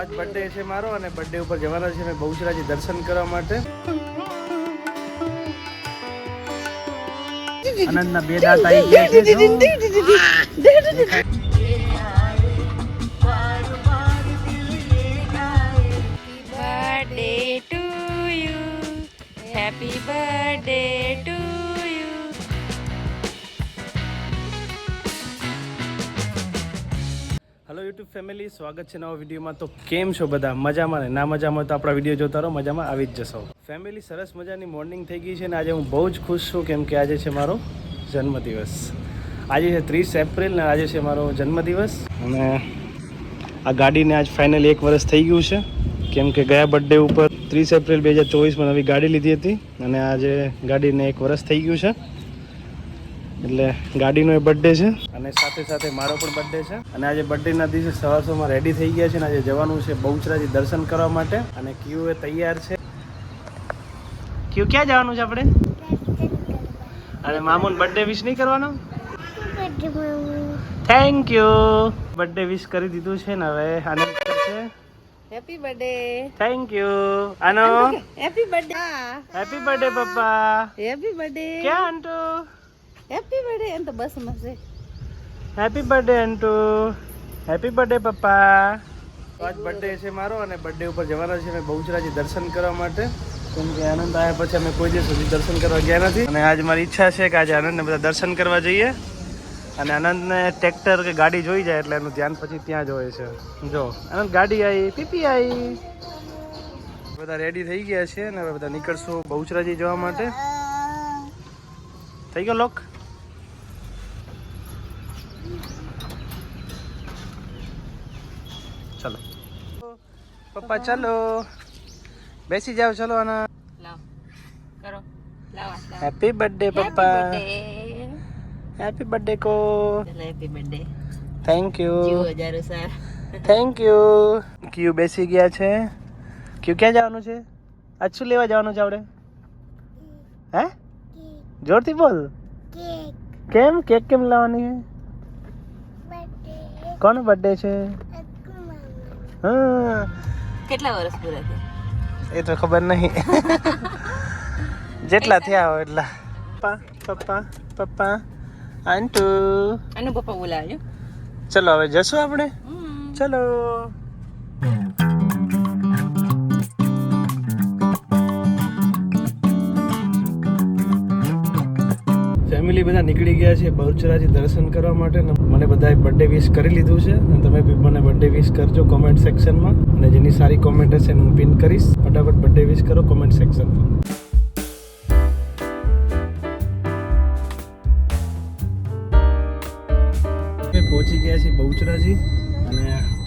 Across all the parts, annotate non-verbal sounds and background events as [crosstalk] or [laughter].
આજ બર્થડે છે મારો અને બર્થડે ઉપર જવાના છે અમે બહુચરાજી દર્શન કરવા માટે. આનંદના બે દાંત આવી ગયા છે. Birthday to you happy birthday birthday hello YouTube family, સ્વાગત છે નવા વિડીયોમાં. તો કેમ છો બધા? મજામાં ને? ના મજામાં તો આપણા વીડિયો જોતા રહો, મજામાં આવી જ જશો. ફેમિલી, સરસ મજાની મોર્નિંગ થઈ ગઈ છે ને આજે હું બહુ જ ખુશ છું કેમ કે આજે છે મારો જન્મદિવસ. આજે છે ત્રીસ એપ્રિલ ને આજે છે મારો જન્મદિવસ. અને આ ગાડીને આજ ફાઇનલી એક વર્ષ થઈ ગયું છે. કેમ કે ગયા બર્થડે ઉપર ત્રીસ એપ્રિલ બે હજાર ચોવીસમાં નવી ગાડી લીધી હતી. અને આજે ગાડીને એક વર્ષ થઈ ગયું છે. એટલે ગાડીનો એ બર્થડે છે. અને સાથે સાથે મારો પણ બર્થડે છે. અને આજે બર્થડેના દિવસે સવાર સવારમાં રેડી થઈ ગયા છે અને આજે જવાનું છે બહુચરાજી દર્શન કરવા માટે. અને ક્યુ એ તૈયાર છે. ક્યુ ક્યાં જવાનું છે આપણે? અને મામૂન બર્થડે વિશ નહીં કરવાનો? થેન્ક યુ બર્થડે વિશ કરી દીધું છે ને હવે આનંદ કરશે હેપી બર્થડે થેન્ક યુ આનો? હેપી બર્થડે હેપી બર્થડે પપ્પા. હેપી બર્થડે ક્યાં અંટુ? Happy બર્થડે એમ તો બસમાં છે. હેપી બર્થડે એન્ટુ હેપી બર્થડે પપ્પા આજ બર્થડે છે મારો અને બર્થડે ઉપર જવાના છે અમે બહુચરાજી દર્શન કરવા માટે કેમ કે આનંદ આવ્યા પછી અમે કોઈ દિવસ સુધી દર્શન કરવા ગયા નથી અને આજ મારી ઈચ્છા છે કે આજે આનંદને બધા દર્શન કરવા જઈએ અને આનંદને ટ્રેક્ટર કે ગાડી જોઈ જાય એટલે એનું ધ્યાન પછી ત્યાં જ હોય છે જો આનંદ ગાડી આવી પીપી આવી બધા રેડી થઈ ગયા છે અને હવે બધા નીકળશું બહુચરાજી જવા માટે થઈ ગયો લોક ચલો પપ્પા ચલો. બેસી જાવ ચલો આના. હેપી બર્થડે પપ્પા. હેપી બર્થડે કો. happy thank you thank you ક્યુ બેસી ગયા છે. ક્યુ ક્યાં જવાનું છે? આજ શું લેવા જવાનું છે આપણે? હે? જોરથી બોલ. કેમ? કેક કેમ લાવવાની છે? કોનો બર્થડે છે? હા. કેટલા વર્ષ પૂરા થયા? એ તો ખબર નહીં. જેટલા થયા હોય એટલા. પપ્પા પપ્પા પપ્પા આંટુ. આનો પપ્પા બોલાવ્યો ચલો હવે જશું આપણે? ચલો. ફેમિલી બધા નીકળી ગયા છે બહુચરાજી દર્શન કરવા માટે મને બધાએ બર્થડે વિશ કરી લીધું છે અને તમે બી મને બર્થડે વિશ કરજો કોમેન્ટ સેક્શનમાં અને જેની સારી કોમેન્ટ હશે હું પિન કરીશ. ફટાફટ બર્થડે વિશ કરો કોમેન્ટ સેક્શનમાં પહોંચી ગયા છીએ બહુચરાજી અને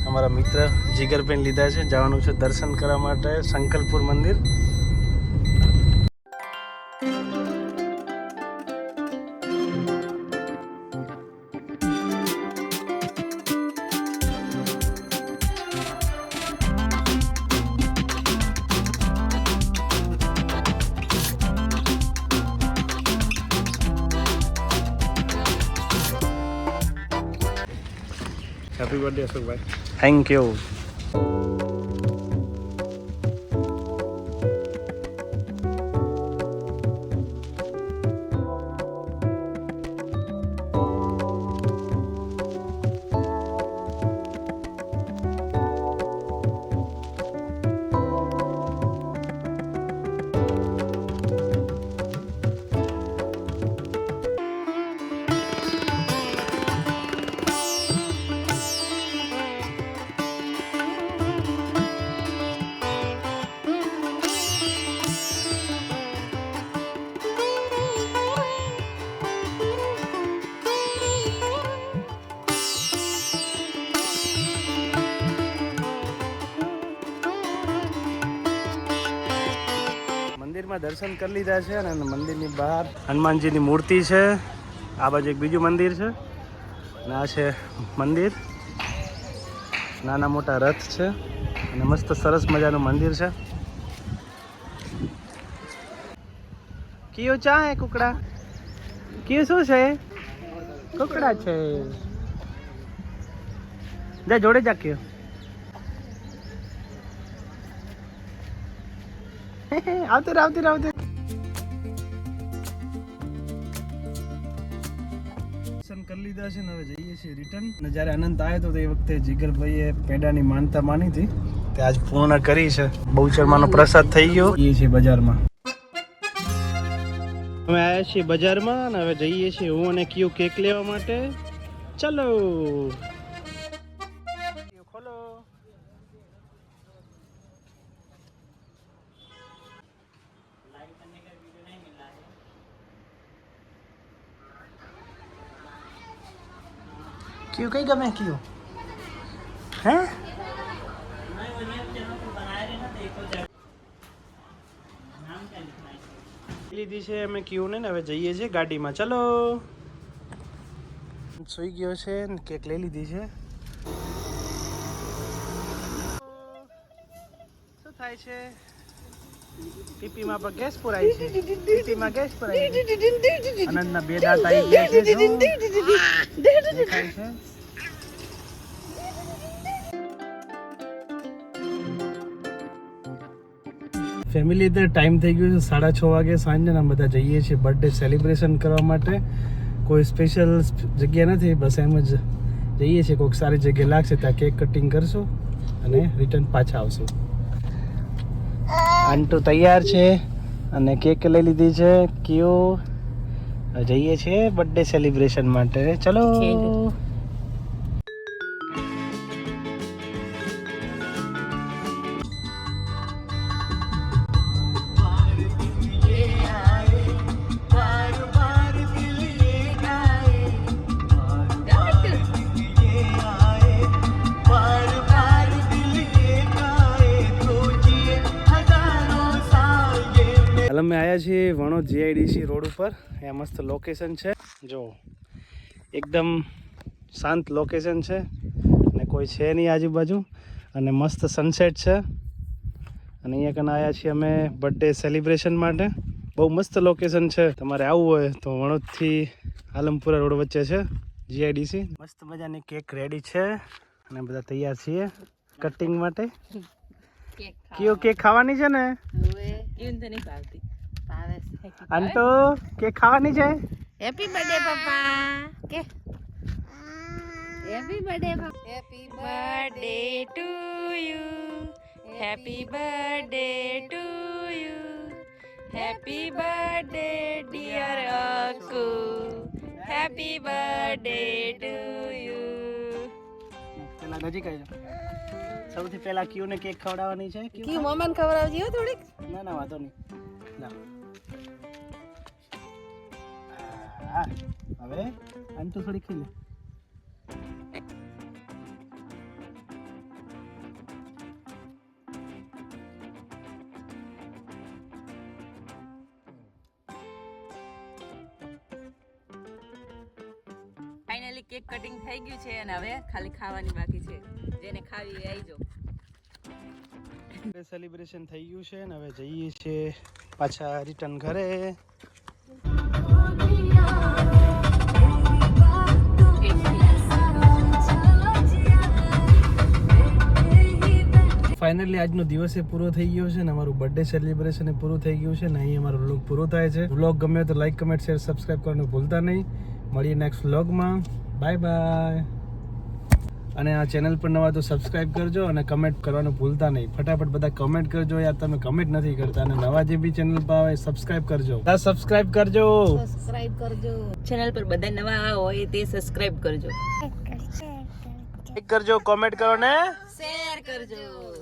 અમારા મિત્ર જીગરબેન લીધા છે. જવાનું છે દર્શન કરવા માટે શંકલપુર મંદિર. Happy birthday Ashokbhai thank you મંદિરમાં દર્શન કરી લીધા છે અને મંદિરની બહાર હનુમાનજીની મૂર્તિ છે. આ બાજુ એક બીજું મંદિર છે. અને આ છે મંદિર. નાના મોટા રથ છે. અને મસ્ત સરસ મજાનું મંદિર છે. કયો ચા હે કુકડા? કયું શું છે? કુકડા છે. જા, જોડે જા કયું. આવતી આવતી આવતી લીધા છે ને હવે જઈએ છીએ રિટર્ન અને જ્યારે અનંત આવ્યો તો તે વખતે જીગરભાઈએ પેડાની માનતા માની હતી. તે આજ પૂર્ણ કરી છે. બહુચરમાનો પ્રસાદ થઈ ગયો. એ છે બજારમાં. અમે આવ્યા છીએ બજારમાં અને હવે જઈએ છીએ હું અને કયો કેક લેવા માટે. ચલો! ક્યુ કઈ ગમે ક્યુ હે લીધી છે અમે કયું ને હવે જઈએ છીએ ગાડીમાં. ચલો. સુઈ ગયો છે ને કેક લઈ લીધી છે. શું થાય છે? પીપીમાં પણ ગેસ પુરાય છે. પીપીમાં ગેસ પુરાય છે. [laughs] અનંતના બે દાંત આવી ગયા છે શું? [laughs] દેખાય છે? ફેમિલી તો ટાઈમ થઈ ગયો છે સાડા છ વાગે. સાંજે અમે બધા જઈએ છીએ બર્થડે સેલિબ્રેશન કરવા માટે. કોઈ સ્પેશિયલ જગ્યા નથી, બસ એમ જ જઈએ છીએ. કોઈક સારી જગ્યા લાગશે ત્યાં કેક કટિંગ કરશું અને રિટર્ન પાછા આવશું. આંટો તૈયાર છે અને કેક લઈ લીધી છે. કયો? જઈએ છીએ બર્થડે સેલિબ્રેશન માટે. ચલો. અમે આવ્યા છીએ વણોદ જીઆઈડીસી રોડ ઉપર. અહીંયા મસ્ત લોકેશન છે. જો એકદમ શાંત લોકેશન છે અને કોઈ છે નહીં આજુબાજુ. અને મસ્ત સનસેટ છે. અને અહીંયા કને આવ્યા છીએ અમે બર્થડે સેલિબ્રેશન માટે. બહુ મસ્ત લોકેશન છે. તમારે આવવું હોય તો વણોદથી આલમપુરા રોડ વચ્ચે છે જીઆઈડીસી મસ્ત મજાની કેક રેડી છે. અને બધા તૈયાર છીએ કટિંગ માટે. કયો કેક ખાવાની છે ને? અંતો કેક ખાવાની છે? હેપી બર્થડે પપ્પા. કે? Happy birthday happy birthday to you happy birthday to you happy birthday dear Aku happy birthday to you પેલા આવી જાઓ. સૌથી પહેલા ક્યુ ને કેક ખવડાવવાની છે? ક્યુ કી ખવડાવજો થોડીક. ના ના વાંધો નહીં. આ, હવે તો થોડી ખી લે ફાઇનલી કેક કટિંગ થઈ ગયું છે અને હવે ખાલી ખાવાની બાકી છે. જેને ખાવી એ આવી જાઓ. સેલિબ્રેશન થઈ ગયું છે ને હવે જઈએ છીએ પાછા રિટર્ન ઘરે. ફાઇનલી આજનો દિવસ એ પૂરો થઈ ગયો છે ને અમારું બર્થડે સેલિબ્રેશન એ પૂરું થઈ ગયું છે ને અહીં અમારો વ્લોગ પૂરો થાય છે. વ્લોગ ગમે તો લાઈક કમેન્ટ શેર સબસ્ક્રાઈબ કરવાનું ભૂલતા નહીં. મળીએ નેક્સ્ટ વ્લોગમાં બાય બાય અને આ ચેનલ પર નવા તો સબસ્ક્રાઇબ કરજો અને કમેન્ટ કરવાનું ભૂલતા નહીં. ફટાફટ બધા કમેન્ટ કરજો યાર તમે કમેન્ટ નથી કરતા અને નવા જે બી ચેનલ પર આવે સબસ્ક્રાઇબ કરજો. સબસ્ક્રાઇબ કરજો. સબસ્ક્રાઇબ કરજો. ચેનલ પર બધા નવા હોય તે સબસ્ક્રાઇબ કરજો. લાઈક કરજો. કોમેન્ટ કરો ને. શેર કરજો.